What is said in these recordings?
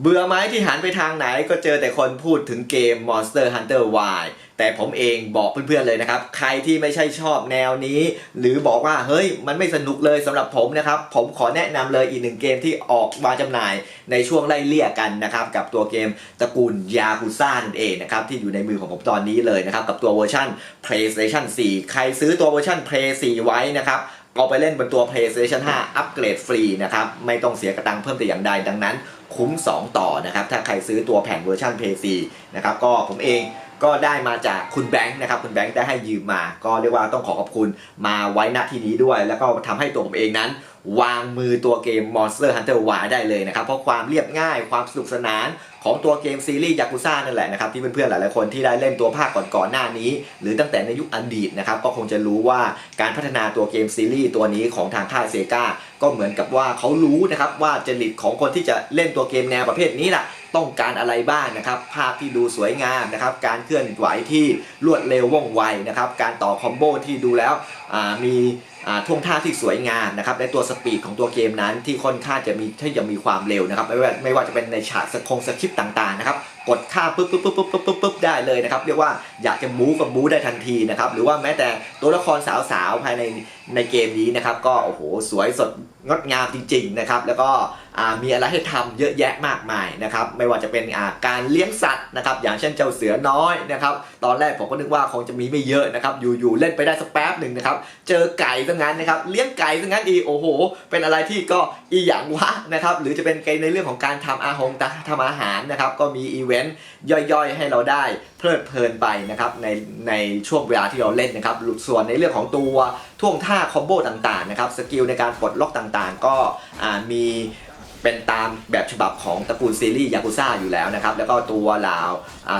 เบื่อไหมที่หันไปทางไหนก็เจอแต่คนพูดถึงเกม Monster Hunter Y แต่ผมเองบอกเพื่อนๆเลยนะครับ ใครที่ไม่ใช่ชอบแนวนี้ หรือบอกว่าเฮ้ยมันไม่สนุกเลยสำหรับผมนะครับ ผมขอแนะนำเลยอีกหนึ่งเกมที่ออกวางจำหน่ายในช่วงไล่เลี่ยกันนะครับ กับตัวเกมตระกูลยากุซ่านั่นเองนะครับ ที่อยู่ในมือของผมตอนนี้เลยนะครับ กับตัวเวอร์ชัน PlayStation 4 ใครซื้อตัวเวอร์ชัน Play 4 ไว้นะครับ เอาไปเล่นบนตัว PlayStation 5 อัปเกรดฟรีนะครับ ไม่ต้องเสียกระตังเพิ่มแต่อย่างใดดังนั้นคุ้ม 2 ต่อนะครับ ถ้าใครซื้อตัวแผ่นเวอร์ชัน PS4 นะครับก็ผมเอง ก็ได้มาจากคุณแบงค์นะครับคุณแบงค์ได้ให้ยืมมา ก็เรียกว่าต้องขอขอบคุณมาไว้ณที่นี้ด้วย แล้วก็ทำให้ตัวผมเองนั้น วางมือตัวเกม Monster Hunter Y ได้เลยนะครับ เพราะความเรียบง่ายความสนุกสนานของตัวเกมซีรีส์ยากุซ่านั่นแหละนะครับที่เพื่อนๆหลายๆคนที่ได้เล่นตัวภาคก่อนๆหน้านี้ หรือตั้งแต่ในยุคอดีตนะครับก็คงจะรู้ว่าการพัฒนาตัวเกมซีรีส์ตัวนี้ของทางค่ายเซกาก็เหมือนกับว่าเขารู้นะครับว่าจริตของคนที่จะเล่นตัวเกมแนวประเภทนี้ล่ะ ต้องการอะไรบ้างนะครับ ภาพที่ดูสวยงามนะครับ การเคลื่อนไหวที่รวดเร็วว่องไวนะครับ การต่อคอมโบที่ดูแล้วมีท่วงท่าที่สวยงามนะครับและตัวสปีดของตัวเกมนั้นที่ค่อนข้างจะมีที่จะมีความเร็วนะครับ ไม่ว่าไม่ว่าจะเป็นในฉากสคงสคริปต์ต่างๆนะครับ กดค่าปุ๊บปุ๊บปุ๊บปุ๊บปุ๊บปุ๊บปุ๊บได้เลยนะครับเรียกว่าอยากจะบู๊ก็บู๊ได้ทันทีนะครับหรือว่าแม้แต่ตัวละครสาวๆภายในในเกมนี้นะครับก็โอ้โหสวยสดงดงามจริงๆนะครับแล้วก็มีอะไรให้ทำเยอะแยะมากมายนะครับไม่ว่าจะเป็นการเลี้ยงสัตว์นะครับอย่างเช่นเจ้าเสือน้อยนะครับตอนแรกผมก็นึกว่าคงจะมีไม่เยอะนะครับอยู่ๆเล่นไปได้สักแป๊บหนึ่งนะครับเจอไก่ซะงั้นนะครับเลี้ยงไก่ซะงั้นอีโอ้โห เป็นอะไรที่ก็อีหยังวะนะครับหรือจะเป็นในเรื่องของการทำอาหงทำอาหารนะครับก็มีอีเวนต์ย่อยๆ ให้เราได้เพลิดเพลินไปนะครับในในช่วงเวลาที่เราเล่นนะครับส่วนในเรื่องของตัวท่วงท่าคอมโบต่างๆนะครับสกิลในการปลดล็อกต่างๆ ก็มี เป็นตามแบบฉบับของตระกูลซีรีส์ยากุซ่าอยู่แล้วนะครับ แล้วก็ตัวเหล่า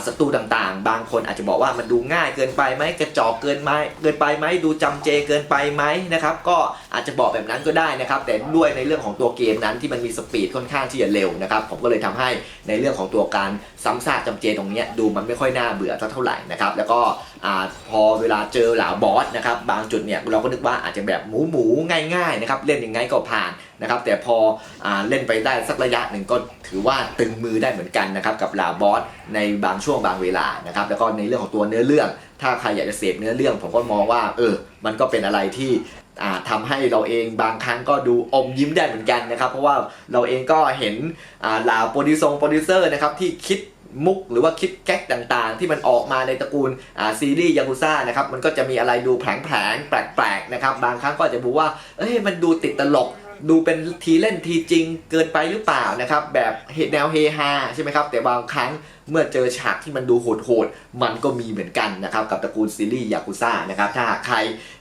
ศัตรูต่างๆ บางคนอาจจะบอกว่ามันดูง่ายเกินไปไหมกระจอกเกินไหมเกินไปไหมดูจำเจเกินไปไหมนะครับ ก็อาจจะบอกแบบนั้นก็ได้นะครับ แต่ด้วยในเรื่องของตัวเกมนั้นที่มันมีสปีดค่อนข้างที่จะเร็วนะครับ ผมก็เลยทำให้ในเรื่องของตัวการซ้ำซากจำเจตรงนี้ดูมันไม่ค่อยน่าเบื่อเท่าไหร่นะครับ แล้วก็ อพอเวลาเจอเหล่าบอสนะครับบางจุดเนี่ยเราก็นึกว่าอาจจะแบบหมูหมูๆง่ายๆนะครับเล่นยังไงก็ผ่านนะครับแต่พออเล่นไปได้สักระยะหนึ่งก็ถือว่าตึงมือได้เหมือนกันนะครับกับเหล่าบอสในบางช่วงบางเวลานะครับแล้วก็ในเรื่องของตัวเนื้อเรื่อง ถ้าใครอยากจะเสพเนื้อเรื่องผมก็มองว่าเออมันก็เป็นอะไรที่อ่าทำให้เราเองบางครั้งก็ดูอมยิ้มได้เหมือนกันนะครับ เพราะว่าเราเองก็เห็นอ่าเหล่าโปรดิวซงโปรดิวเซอร์นะครับที่คิด มุกหรือว่าคิดแก๊กต่างๆ ที่มันออกมาในตระกูลซีรีส์ยากุซ่านะครับมันก็จะมีอะไรดูแผลงๆแปลกๆนะครับบางครั้งก็จะบอกว่าเอ้ยมันดูติดตลกดูเป็นทีเล่นทีจริงเกินไปหรือเปล่านะครับแบบแนวเฮฮาใช่ไหมครับแต่บางครั้งเมื่อเจอฉากที่มันดูโหดๆ มันก็มีเหมือนกันนะครับกับตระกูลซีรีส์ยากุซ่านะครับถ้าหากใคร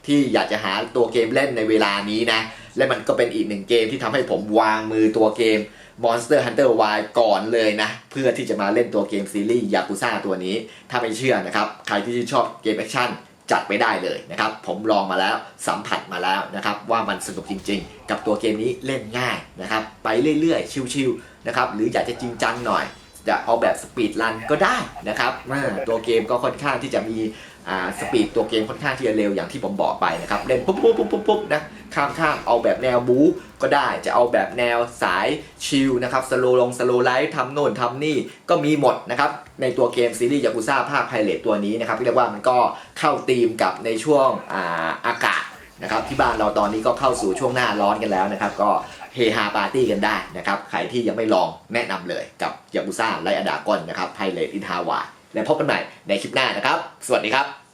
ที่อยากจะหาตัวเกมเล่นในเวลานี้นะและมันก็เป็นอีกหนึ่งเกมที่ทำให้ผมวางมือตัวเกม Monster Hunter Y ก่อนเลยนะ เพื่อที่จะมาเล่นตัวเกมซีรีส์ยากุซ่าตัวนี้ ถ้าไม่เชื่อนะครับ ใครที่ชื่นชอบเกมแอคชั่นจัดไปได้เลยนะครับ ผมลองมาแล้วสัมผัสมาแล้วนะครับ ว่ามันสนุกจริงๆ กับตัวเกมนี้เล่นง่ายนะครับ ไปเรื่อยๆ ชิวๆนะครับ หรืออยากจะจริงจังหน่อย จะเอาแบบสปีดรันก็ได้นะครับอ่าตัวเกมก็ค่อนข้างที่จะมีอ่าสปีดตัวเกมค่อนข้างที่จะเร็วอย่างที่ผมบอกไปนะครับเล่นปุ๊บปุ๊บปุ๊บปุ๊บปุ๊บนะข้ามข้ามเอาแบบแนวบู๊ก็ได้จะเอาแบบแนวสายชิลนะครับสโลลงสโลไลท์ทำโน่นทำนี่ก็มีหมดนะครับในตัวเกมซีรีส์ยากุซ่าภาคไพเรตตัวนี้นะครับที่เรียกว่ามันก็เข้าธีมกับในช่วงอ่าอากาศ นะครับที่บ้านเราตอนนี้ก็เข้าสู่ช่วงหน้าร้อนกันแล้วนะครับ ก็เฮฮาปาร์ตี้กันได้นะครับใครที่ยังไม่ลองแนะนำเลยกับยากุซ่าไลอดากอนนะครับไพเรตอินทาวาและพบกันใหม่ในคลิปหน้านะครับ สวัสดีครับ